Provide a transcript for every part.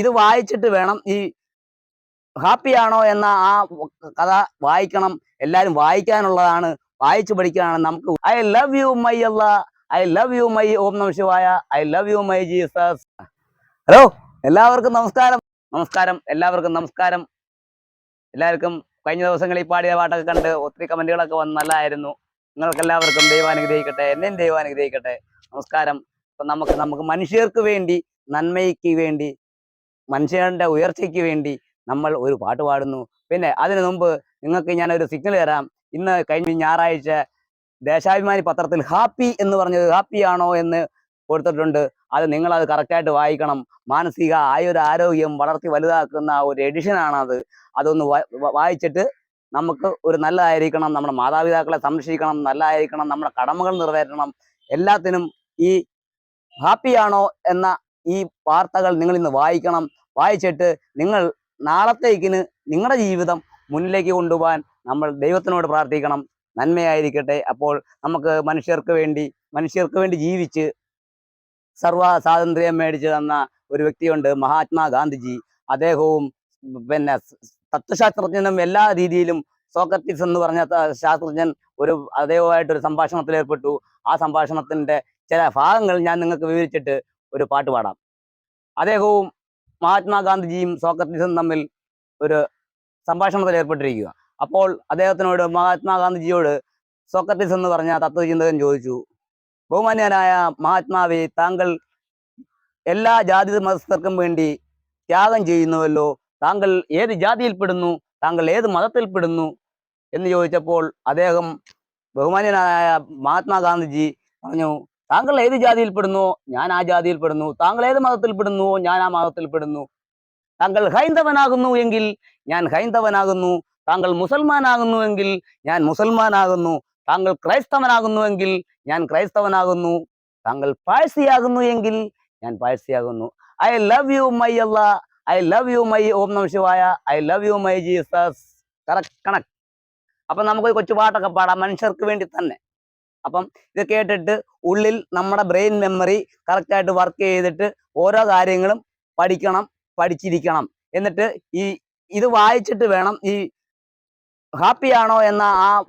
ഇത് വായിച്ചിട്ട് വേണം ഈ ഹാപ്പിയാണോ എന്ന ആ കഥ വായിക്കണം. എല്ലാരും വായിക്കാനുള്ളതാണ്. വായിച്ചു പഠിക്കാനാണ് നമുക്ക്. ഐ ലവ് യു മൈ അല്ല ഐ ലവ് യു മൈ ഓം നമ ശിവായ I love you my Jesus hello എല്ലാവർക്കും നമസ്കാരം. നമസ്കാരം. എല്ലാവർക്കും നമസ്കാരം. എല്ലാവർക്കും കഴിഞ്ഞ ദിവസങ്ങളിൽ പാടിയ പാട്ടൊക്കെ കണ്ട് ഒത്തിരി കമന്റുകളൊക്കെ വന്ന് നല്ലതായിരുന്നു നിങ്ങൾക്ക് എല്ലാവർക്കും ദൈവാനുഗ്രഹിക്കട്ടെ. എന്നെയും ദൈവാനുഗ്രഹിക്കട്ടെ. നമസ്കാരം. നമുക്ക് നമുക്ക് മനുഷ്യർക്ക് വേണ്ടി നന്മയ്ക്ക് വേണ്ടി മനുഷ്യരുടെ ഉയർച്ചയ്ക്ക് വേണ്ടി നമ്മൾ ഒരു പാട്ട് പാടുന്നു. പിന്നെ അതിനു മുമ്പ് നിങ്ങൾക്ക് ഞാൻ ഒരു സിഗ്നൽ തരാം. ഇന്ന് കഴിഞ്ഞ ഞായറാഴ്ച ദേശാഭിമാനി പത്രത്തിൽ ഹാപ്പി എന്ന് പറഞ്ഞത് ഹാപ്പി ആണോ എന്ന് കൊടുത്തിട്ടുണ്ട്. അത് നിങ്ങൾ അത് കറക്റ്റായിട്ട് വായിക്കണം. മാനസിക ആയൊരു ആരോഗ്യം വളർത്തി വലുതാക്കുന്ന ഒരു എഡിഷനാണ് അത് അതൊന്ന് വായിച്ചിട്ട് നമുക്ക് ഒരു നല്ലതായിരിക്കണം. നമ്മുടെ മാതാപിതാക്കളെ സംരക്ഷിക്കണം. നല്ലതായിരിക്കണം. നമ്മുടെ കടമകൾ നിറവേറ്റണം. എല്ലാത്തിനും ഈ ഹാപ്പിയാണോ എന്ന ഈ വാർത്തകൾ നിങ്ങൾ ഇന്ന് വായിക്കണം. വായിച്ചിട്ട് നിങ്ങൾ നാളത്തേക്കിന് നിങ്ങളുടെ ജീവിതം മുന്നിലേക്ക് കൊണ്ടുപോകാൻ നമ്മൾ ദൈവത്തിനോട് പ്രാർത്ഥിക്കണം. നന്മയായിരിക്കട്ടെ. അപ്പോൾ നമുക്ക് മനുഷ്യർക്ക് വേണ്ടി മനുഷ്യർക്ക് വേണ്ടി ജീവിച്ച് സർവ സ്വാതന്ത്ര്യം മേടിച്ചു തന്ന ഒരു വ്യക്തിയുണ്ട് മഹാത്മാ ഗാന്ധിജി. അദ്ദേഹവും പിന്നെ തത്വശാസ്ത്രജ്ഞനും എല്ലാ രീതിയിലും സോക്രട്ടീസ് എന്ന് പറഞ്ഞ ശാസ്ത്രജ്ഞൻ ഒരു അദ്ദേഹവുമായിട്ടൊരു സംഭാഷണത്തിൽ ഏർപ്പെട്ടു. ആ സംഭാഷണത്തിന്റെ ചില ഭാഗങ്ങൾ ഞാൻ നിങ്ങൾക്ക് വിവരിച്ചിട്ട് ഒരു പാട്ട് പാടാം. അദ്ദേഹവും മഹാത്മാഗാന്ധിജിയും സോക്രട്ടീസും തമ്മിൽ ഒരു സംഭാഷണത്തിൽ ഏർപ്പെട്ടിരിക്കുക. അപ്പോൾ അദ്ദേഹത്തിനോട് മഹാത്മാഗാന്ധിജിയോട് സോക്രട്ടീസ് എന്ന് പറഞ്ഞ തത്വചിന്തകൻ ചോദിച്ചു ബഹുമാന്യനായ മഹാത്മാവെ താങ്കൾ എല്ലാ ജാതി മതസ്ഥർക്കും വേണ്ടി ത്യാഗം ചെയ്യുന്നുവല്ലോ. താങ്കൾ ഏത് ജാതിയിൽപ്പെടുന്നു താങ്കൾ ഏത് മതത്തിൽപ്പെടുന്നു എന്ന് ചോദിച്ചപ്പോൾ അദ്ദേഹം ബഹുമാന്യനായ മഹാത്മാഗാന്ധിജി പറഞ്ഞു താങ്കൾ ഏത് പെടുന്നു? ഞാൻ ആ ജാതിയിൽ പെടുന്നു. താങ്കൾ ഏത് പെടുന്നു? ഞാൻ ആ മതത്തിൽ പെടുന്നു. താങ്കൾ ഹൈന്ദവനാകുന്നു എങ്കിൽ ഞാൻ ഹൈന്ദവനാകുന്നു. താങ്കൾ മുസൽമാനാകുന്നു എങ്കിൽ ഞാൻ മുസൽമാനാകുന്നു. താങ്കൾ ക്രൈസ്തവനാകുന്നുവെങ്കിൽ ഞാൻ ക്രൈസ്തവനാകുന്നു. താങ്കൾ പാഴ്സിയാകുന്നു എങ്കിൽ ഞാൻ പാഴ്സിയാകുന്നു. ഐ ലവ് യു മൈ അല്ല ഐ ലവ് യു മൈ ഓം നമ ശിവായ. I love you my Jesus. Correct connect അപ്പൊ നമുക്ക് കൊച്ചു പാട്ടൊക്കെ പാടാം. മനുഷ്യർക്ക് വേണ്ടി തന്നെ. അപ്പം ഇത് കേട്ടിട്ട് ഉള്ളിൽ നമ്മുടെ ബ്രെയിൻ മെമ്മറി കറക്റ്റായിട്ട് വർക്ക് ചെയ്തിട്ട് ഓരോ കാര്യങ്ങളും പഠിക്കണം പഠിച്ചിരിക്കണം. എന്നിട്ട് ഈ ഇത് വായിച്ചിട്ട് വേണം ഈ ഹാപ്പിയാണോ എന്ന ആ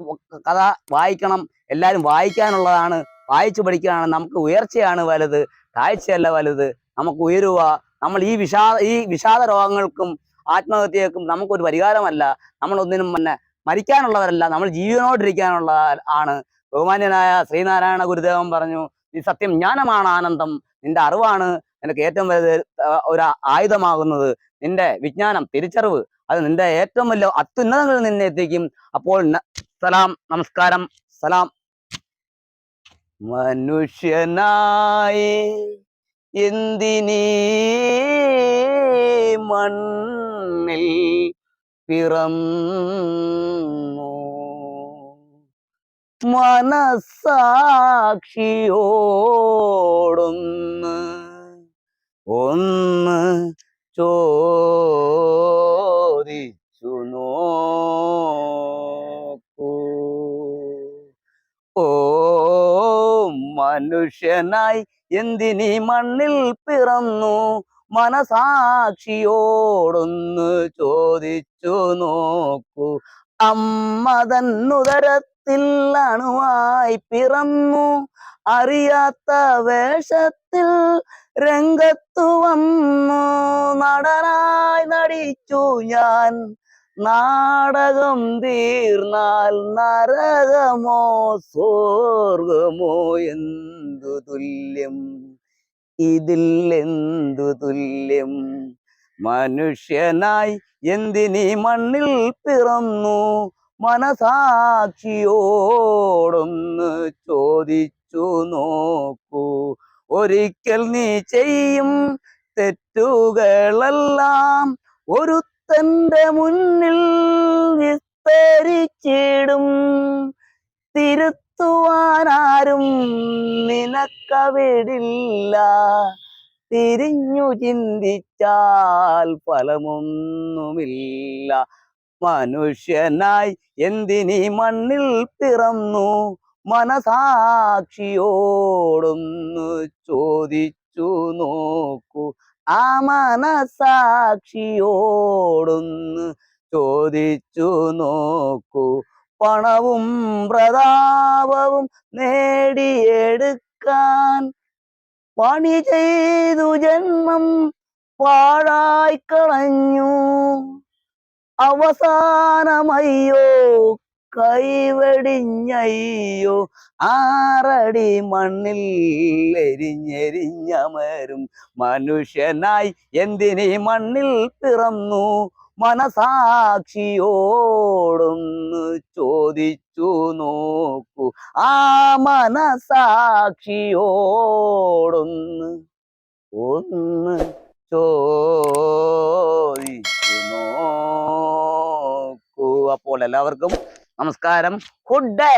കഥ വായിക്കണം. എല്ലാവരും വായിക്കാനുള്ളതാണ്. വായിച്ചു പഠിക്കാനാണ്. നമുക്ക് ഉയർച്ചയാണ് വലുത് കാഴ്ചയല്ല വലുത്. നമുക്ക് ഉയരുക നമ്മൾ ഈ വിഷാദ ഈ വിഷാദ രോഗങ്ങൾക്കും ആത്മഹത്യക്കും നമുക്കൊരു പരിഹാരമല്ല. നമ്മളൊന്നിനും തന്നെ മരിക്കാനുള്ളവരല്ല. നമ്മൾ ജീവനോടിരിക്കാനുള്ള ആണ്. ബഹുമാന്യനായ ശ്രീനാരായണ ഗുരുദേവൻ പറഞ്ഞു ഈ സത്യം ജ്ഞാനമാണ് ആനന്ദം. നിന്റെ അറിവാണ് നിനക്ക് ഏറ്റവും വലുത് ഒരു ആയുധമാകുന്നത്. നിന്റെ വിജ്ഞാനം തിരിച്ചറിവ്. അത് നിന്റെ ഏറ്റവും വലിയ അത്യുന്നതങ്ങളിൽ നിന്നെ എത്തിക്കും. അപ്പോൾ സലാം നമസ്കാരം സലാം. മനുഷ്യനായി എന്തിനീ മണ്ണിൽ പിറന്നു മനസാക്ഷിയോടൊന്ന് ഒന്ന് ചോദിച്ചു നോക്കൂ. ഓ മനുഷ്യനായി എന്തിനീ മണ്ണിൽ പിറന്നു? മനസാക്ഷിയോടൊന്ന് ചോദിച്ചു നോക്കൂ. അമ്മതൻ ഉദരത്തിൽ അണുവായി പിറന്നു. അറിയാത്ത വേഷത്തിൽ രംഗത്തു വന്നു. നടനായി നടിച്ചു ഞാൻ. നാടകം തീർന്നാൽ നരകമോ സ്വർഗമോ എന്തു തുല്യം? ഇതിൽ എന്തു തുല്യം? മനുഷ്യനായി എന്തിനീ മണ്ണിൽ പിറന്നു? മനസാക്ഷിയോടൊന്ന് ചോദിച്ചു നോക്കൂ. ഒരിക്കൽ നീ ചെയ്യും തെറ്റുകളെല്ലാം ഒരുത്തന്റെ മുന്നിൽ വിസ്തരിച്ചിടും. തിരുത്തുവാനാരും നിനക്കവിടില്ല. തിരിഞ്ഞു ചിന്തിച്ചാൽ ഫലമൊന്നുമില്ല. മനുഷ്യനായി എന്തിനീ മണ്ണിൽ പിറന്നു? മനസാക്ഷിയോടൊന്ന് ചോദിച്ചു നോക്കൂ. ആ മനസാക്ഷിയോടൊന്ന് ചോദിച്ചു നോക്കൂ. പണവും പ്രതാപവും നേടിയെടുക്കാൻ പണി ചെയ്തു ജന്മം പാഴായി കളഞ്ഞു അവസാനമയ്യോ? കൈവെടിഞ്ഞയ്യോ? ആറടി മണ്ണിൽ എരിഞ്ഞെരിഞ്ഞമരും. മനുഷ്യനായി എന്തിനീ മണ്ണിൽ പിറന്നു? മനസാക്ഷിയോടൊന്ന് ചോദിച്ചു നോക്കൂ. ആ മനസാക്ഷിയോടൊന്ന് ഒന്ന് ചോദിച്ചു നോക്കൂ. അപ്പോൾ എല്ലാവർക്കും നമസ്കാരം. Good day